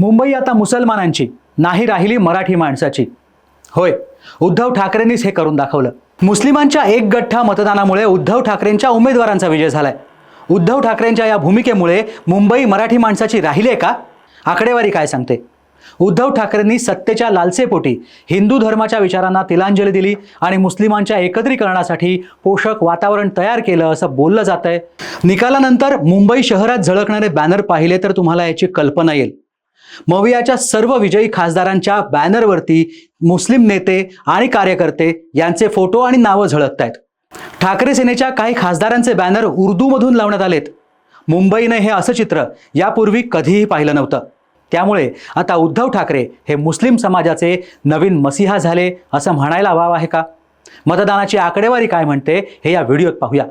मुंबई आता मुसलमानांची नाही राहिली मराठी माणसाची. होय उद्धव ठाकरेंनीच हे करून दाखवलं. मुस्लिमांच्या एक गठ्ठा मतदानामुळे उद्धव ठाकरेंच्या उमेदवारांचा विजय झालाय. उद्धव ठाकरेंच्या या भूमिकेमुळे मुंबई मराठी माणसाची राहिली आहे का? आकडेवारी काय सांगते? उद्धव ठाकरेंनी सत्तेच्या लालसेपोटी हिंदू धर्माच्या विचारांना तिलांजली दिली आणि मुस्लिमांच्या एकत्रीकरणासाठी पोषक वातावरण तयार केलं असं बोललं जात आहे निकालानंतर मुंबई शहरात झळकणारे बॅनर पाहिले तर तुम्हाला याची कल्पना येईल. मवियाच्या सर्व विजयी खासदारांच्या बॅनरवरती मुस्लिम नेते आणि कार्यकर्ते यांचे फोटो आणि नावं झळकत आहेत ठाकरे सेनेच्या काही खासदारांचे बॅनर उर्दूमधून लावण्यात आलेत. मुंबईने हे असं चित्र यापूर्वी कधीही पाहिलं नव्हतं. त्यामुळे आता उद्धव ठाकरे हे मुस्लिम समाजाचे नवीन मसिहा झाले असं म्हणायला वाव आहे का? मतदानाची आकडेवारी काय म्हणते हे या व्हिडिओत पाहूया.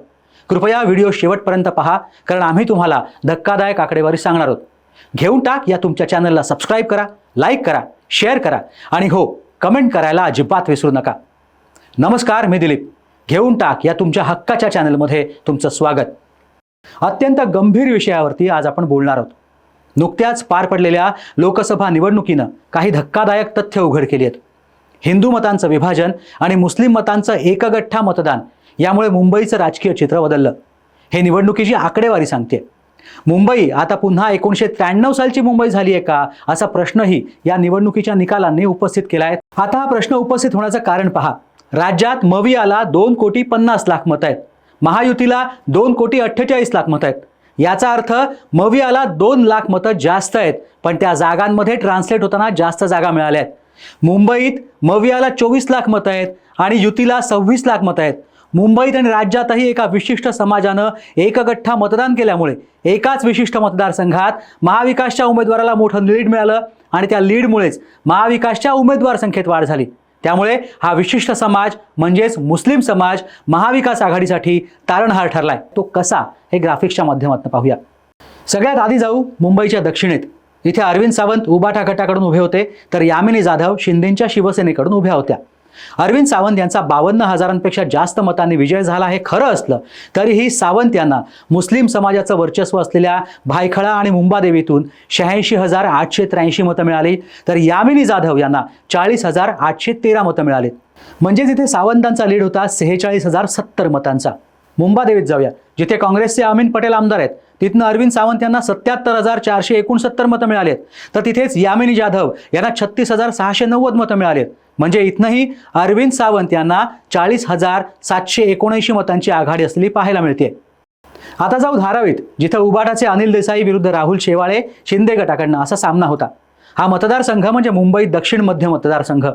कृपया व्हिडिओ शेवटपर्यंत पहा कारण आम्ही तुम्हाला धक्कादायक आकडेवारी सांगणार आहोत. घेऊन टाक या तुमच्या चॅनलला सबस्क्राईब करा लाईक करा शेअर करा आणि हो कमेंट करायला अजिबात विसरू नका. नमस्कार मी दिलीप. घेऊन टाक या तुमच्या हक्काच्या चॅनलमध्ये तुमचं स्वागत. अत्यंत गंभीर विषयावरती आज आपण बोलणार आहोत. नुकत्याच पार पडलेल्या लोकसभा निवडणुकीनं काही धक्कादायक तथ्य उघड केली आहेत. हिंदू मतांचं विभाजन आणि मुस्लिम मतांचं एकगठ्ठा मतदान यामुळे मुंबईचं राजकीय चित्र बदललं. हे निवडणुकीची आकडेवारी सांगते मुंबई आता पुन्हा एकोणीसशे त्र्याण्णव सालची मुंबई झाली आहे का? असा प्रश्नही या निवडणुकीच्या निकालांनी उपस्थित केला आहे. आता हा प्रश्न उपस्थित होण्याचं कारण पहा. राज्यात मवियाला दोन कोटी पन्नास लाख मतं आहेत. महायुतीला दोन कोटी अठ्ठेचाळीस लाख मतं आहेत. याचा अर्थ मवियाला दोन लाख मतं जास्त आहेत पण त्या जागांमध्ये ट्रान्सलेट होताना जास्त जागा मिळाल्या आहेत. मुंबईत मवियाला चोवीस लाख मतं आहेत आणि युतीला सव्वीस लाख मतं आहेत. मुंबईत आणि राज्यातही एका विशिष्ट समाजानं एकगठ्ठा मतदान केल्यामुळे एकाच विशिष्ट मतदारसंघात महाविकासच्या उमेदवाराला मोठं लीड मिळालं आणि त्या लीडमुळेच महाविकासच्या उमेदवार संख्येत वाढ झाली. त्यामुळे हा विशिष्ट समाज म्हणजेच मुस्लिम समाज महाविकास आघाडीसाठी तारणहार ठरलाय. तो कसा? हे ग्राफिक्सच्या माध्यमातून पाहूया. सगळ्यात आधी जाऊ मुंबईच्या दक्षिणेत. इथे अरविंद सावंत उबाठा गटाकडून उभे होते तर यामिनी जाधव शिंदेच्या शिवसेनेकडून उभ्या होत्या. अरविंद सावंत यांचा बावन्न हजारांपेक्षा जास्त मतांनी विजय झाला हे खरं असलं तरीही सावंत यांना मुस्लिम समाजाचं वर्चस्व असलेल्या भायखळा आणि मुंबादेवीतून शहाऐंशी हजार आठशे त्र्याऐंशी मतं मिळाली. तर यामिनी जाधव यांना चाळीस हजार आठशे तेरा मतं मिळाली. म्हणजेच इथे सावंतांचा लीड होता सेहेचाळीस हजार सत्तर मतांचा. मुंबादेवीत जाऊया. जिथे काँग्रेसचे अमीन पटेल आमदार आहेत तिथनं अरविंद सावंत यांना सत्याहत्तर हजार चारशे एकोणसत्तर मतं मिळालेत आहेत. तर तिथेच यामिनी जाधव यांना छत्तीस हजार सहाशे नव्वद मतं मिळालेत आहेत. म्हणजे इथनंही अरविंद सावंत यांना चाळीस हजार सातशे एकोणऐंशी मतांची आघाडी असलेली पाहायला मिळते. आता जाऊ धारावीत जिथं उबाटाचे अनिल देसाई विरुद्ध राहुल शेवाळे शिंदे गटाकडनं असा सामना होता. हा मतदारसंघ म्हणजे मुंबई दक्षिण मध्य मतदारसंघ.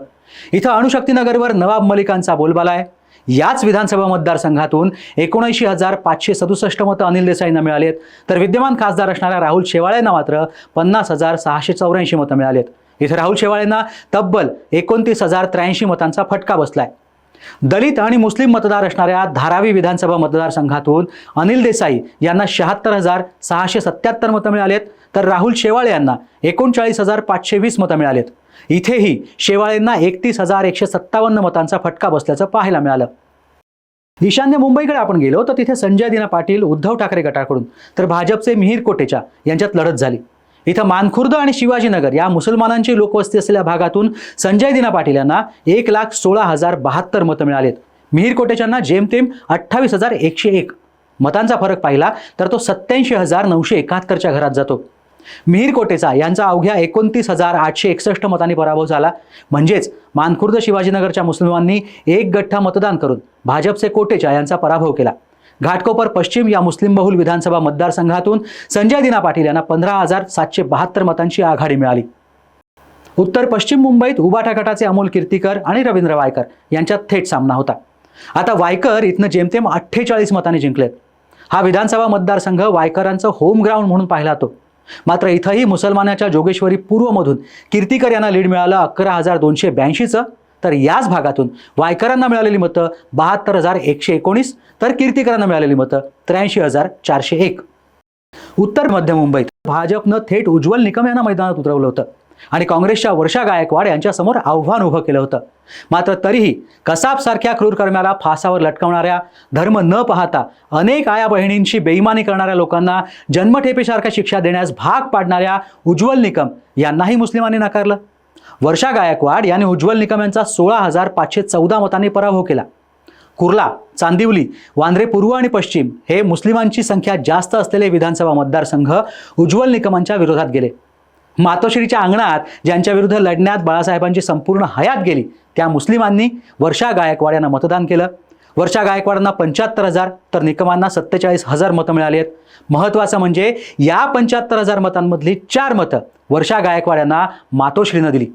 इथं अणुशक्तीनगरवर नवाब मलिकांचा बोलबाला आहे. याच विधानसभा मतदारसंघातून एकोणऐंशी हजार पाचशे सदुसष्ट मतं अनिल देसाईंना मिळालेत आहेत. तर विद्यमान खासदार असणाऱ्या राहुल शेवाळेंना मात्र पन्नास हजार सहाशे चौऱ्याऐंशी मतं मिळालेत इथे राहुल शेवाळेंना तब्बल एकोणतीस हजार त्र्याऐंशी मतांचा फटका बसलाय. दलित आणि मुस्लिम मतदार असणाऱ्या धारावी विधानसभा मतदारसंघातून अनिल देसाई यांना शहात्तर हजार सहाशे सत्याहत्तर मतं मिळालेत तर राहुल शेवाळे यांना एकोणचाळीस हजार पाचशे वीस मतं मिळालेत. इथेही शेवाळेंना एकतीस हजार एकशे सत्तावन्न मतांचा फटका बसल्याचं पाहायला मिळालं. ईशान्य मुंबईकडे आपण गेलो तर तिथे संजय दिना पाटील उद्धव ठाकरे गटाकडून तर भाजपचे मिहीर कोटेचा यांच्यात लढत झाली. इथं मानखुर्द आणि शिवाजीनगर या मुसलमानांची लोकवस्ती असलेल्या भागातून संजय दिना पाटील यांना एक लाख सोळा हजार बहात्तर मतं मिळालेत. मिहीर कोटेच्यांना जेमतेम अठ्ठावीस हजार एकशे एक. मतांचा फरक पाहिला तर तो सत्याऐंशी हजार नऊशे एकाहत्तरच्या घरात जातो. मिहीर कोटेचा यांचा अवघ्या एकोणतीस हजार आठशे एकसष्ट मतांनी पराभव झाला. म्हणजेच मानखुर्द शिवाजीनगरच्या मुस्लिमांनी एक गठ्ठा मतदान करून भाजपचे कोटेचा यांचा पराभव केला. घाटकोपर पश्चिम या मुस्लिम बहुल विधानसभा मतदारसंघातून संजय दिना पाटील यांना पंधरा हजार सातशे बहात्तर मतांची आघाडी मिळाली. उत्तर पश्चिम मुंबईत उबाटा गटाचे अमोल कीर्तीकर आणि रवींद्र वायकर यांच्यात थेट सामना होता. आता वायकर इथनं जेमतेम अठ्ठेचाळीस मतांनी जिंकलेत. हा विधानसभा मतदारसंघ वायकरांचं होम ग्राउंड म्हणून पाहिला जातो मात्र इथंही मुसलमानाच्या जोगेश्वरी पूर्वमधून कीर्तीकर यांना लीड मिळालं अकरा हजार दोनशे ब्याऐंशीचं. तर याच भागातून वायकरांना मिळालेली मतं बहात्तर हजार एकशे एकोणीस तर कीर्तिकरांना मिळालेली मतं त्र्याऐंशी हजार चारशे एक. उत्तर मध्य मुंबईत भाजपनं थेट उज्ज्वल निकम यांना मैदानात उतरवलं होतं आणि काँग्रेसच्या वर्षा गायकवाड यांच्यासमोर आव्हान उभं केलं होतं. मात्र तरीही कसाबसारख्या क्रूरकर्म्याला फासावर लटकवणाऱ्या धर्म न पाहता अनेक आया बहिणींशी बेईमानी करणाऱ्या लोकांना जन्मठेपेसारख्या शिक्षा देण्यास भाग पाडणाऱ्या उज्ज्वल निकम यांनाही मुस्लिमांनी नाकारलं. वर्षा गायकवाड यांनी उज्ज्वल निकम यांचा सोळा हजार पाचशे चौदा मतांनी पराभव केला. कुर्ला चांदिवली वांद्रे पूर्व आणि पश्चिम हे मुस्लिमांची संख्या जास्त असलेले विधानसभा मतदारसंघ उज्ज्वल निकमांच्या विरोधात गेले. मातोश्रीच्या अंगणात ज्यांच्या विरुद्ध लढण्यात बाळासाहेबांची संपूर्ण हयात गेली त्या मुस्लिमांनी वर्षा गायकवाड यांना मतदान केलं. वर्षा गायकवाडांना पंच्याहत्तर हजार तर निकमांना सत्तेचाळीस हजार मतं मिळाली आहेत. महत्त्वाचं म्हणजे या पंच्याहत्तर हजार मतांमधली चार मतं वर्षा गायकवाड्यांना मातोश्रीनं दिली.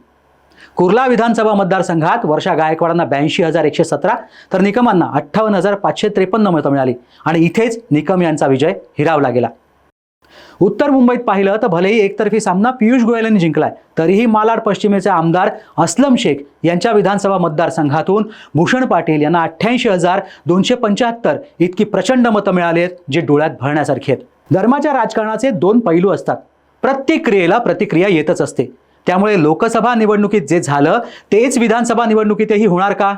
कुर्ला विधानसभा मतदारसंघात वर्षा गायकवाडांना ब्याऐंशी हजार एकशे सतरा तर निकमांना अठ्ठावन्न हजार पाचशे त्रेपन्न मतं मिळाली. आणि इथेच निकम यांचा विजय हिरावला गेला. उत्तर मुंबईत पाहिलं तर भलेही एकतर्फी सामना पियुष गोयल यांनी जिंकलाय तरीही मालाड पश्चिमेचे आमदार अस्लम शेख यांच्या विधानसभा मतदारसंघातून भूषण पाटील यांना अठ्ठ्याऐंशी हजार दोनशे पंच्याहत्तर इतकी प्रचंड मतं मिळाली आहेत जे डोळ्यात भरण्यासारखी आहेत. धर्माच्या राजकारणाचे दोन पैलू असतात. प्रत्येक क्रियेला प्रतिक्रिया येतच असते. त्यामुळे लोकसभा निवडणुकीत जे झालं तेच विधानसभा निवडणुकीतही होणार का?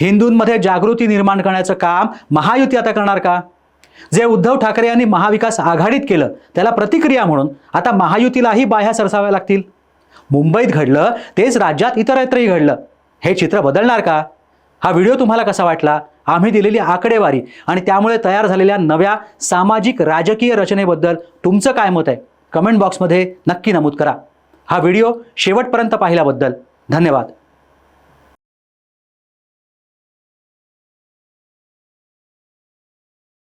हिंदूंमध्ये जागृती निर्माण करण्याचं काम महायुती आता करणार का? जे उद्धव ठाकरे यांनी महाविकास आघाडीत केलं त्याला प्रतिक्रिया म्हणून आता महायुतीलाही बाह्या सरसाव्या लागतील. मुंबईत घडलं तेच राज्यात इतरत्रही घडलं. हे चित्र बदलणार का? हा व्हिडिओ तुम्हाला कसा वाटला? आम्ही दिलेली आकडेवारी आणि त्यामुळे तयार झालेल्या नव्या सामाजिक राजकीय रचनेबद्दल तुमचं काय मत आहे? कमेंट बॉक्समध्ये नक्की नमूद करा. हा व्हिडिओ शेवटपर्यंत पाहिल्याबद्दल धन्यवाद.